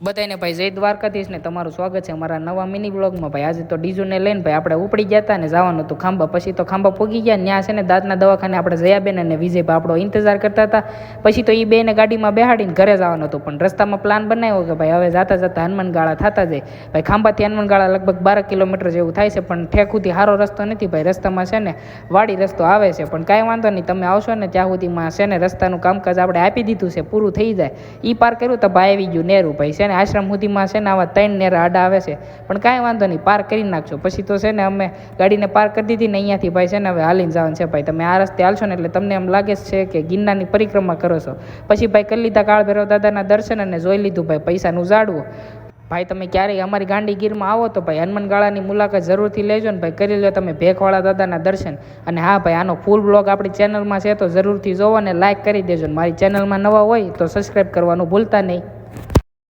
બધાને ભાઈ જય દ્વારકાધીશ ને તમારું સ્વાગત છે અમારા નવા મિની બ્લોગમાં ભાઈ આજે તો ડીજુને લઈને ભાઈ આપણે ઉપડી ગયા હતા ને જવાનું હતું ખાંભા. પછી તો ખાંભા પૂગી ગયા ત્યાં છે ને દાંતના દવાખાને આપણે જયાબેન અને વિજયભાઈ આપણો ઇંતજાર કરતા હતા. પછી તો એ બેને ગાડીમાં બેહાડીને ઘરે જવાનું હતું. પણ રસ્તામાં પ્લાન બનાવ્યો કે ભાઈ હવે જાતા જતા હનુમાનગાળા થતા જાય. ભાઈ ખાંભાથી હનુમાનગાળા લગભગ બાર કિલોમીટર જેવું થાય છે, પણ ઠેકુથી સારો રસ્તો નથી ભાઈ. રસ્તામાં છે ને વાડી રસ્તો આવે છે, પણ કાંઈ વાંધો નહીં, તમે આવશો ને ત્યાં સુધીમાં છે ને રસ્તાનું કામકાજ આપણે આપી દીધું છે, પૂરું થઈ જાય. એ પાર કર્યું તો ભાઈ આવી ગયું નેરું ભાઈ, છે ને આશ્રમ સુધીમાં છે ને આવા ત્રણ નેરા આડા આવે છે. પણ કાંઈ વાંધો નહીં પાર કરી નાખજો. પછી તો છે ને અમે ગાડીને પાર કરી દીધી ને અહીંયાથી ભાઈ છે ને હવે હાલીને જવાનું છે ભાઈ. તમે આ રસ્તે હાલશો ને એટલે તમને એમ લાગે છે કે ગિરનારની પરિક્રમા કરો છો. પછી ભાઈ કરી લીધા કાળ ભૈરવ દાદાના દર્શન અને જોઈ લીધું ભાઈ, પૈસાનું ઉજાડવું ભાઈ તમે ક્યારેય અમારી ગાંડી ગીરમાં આવો તો ભાઈ હનુમાન ગાળાની મુલાકાત જરૂરથી લેજો ને ભાઈ, કરી લો તમે ભેખવાળા દાદાના દર્શન. અને હા ભાઈ, આનો ફૂલ બ્લોગ આપણી ચેનલમાં છે તો જરૂરથી જોવો અને લાઇક કરી દેજો ને મારી ચેનલમાં નવા હોય તો સબસ્ક્રાઈબ કરવાનું ભૂલતા નહીં.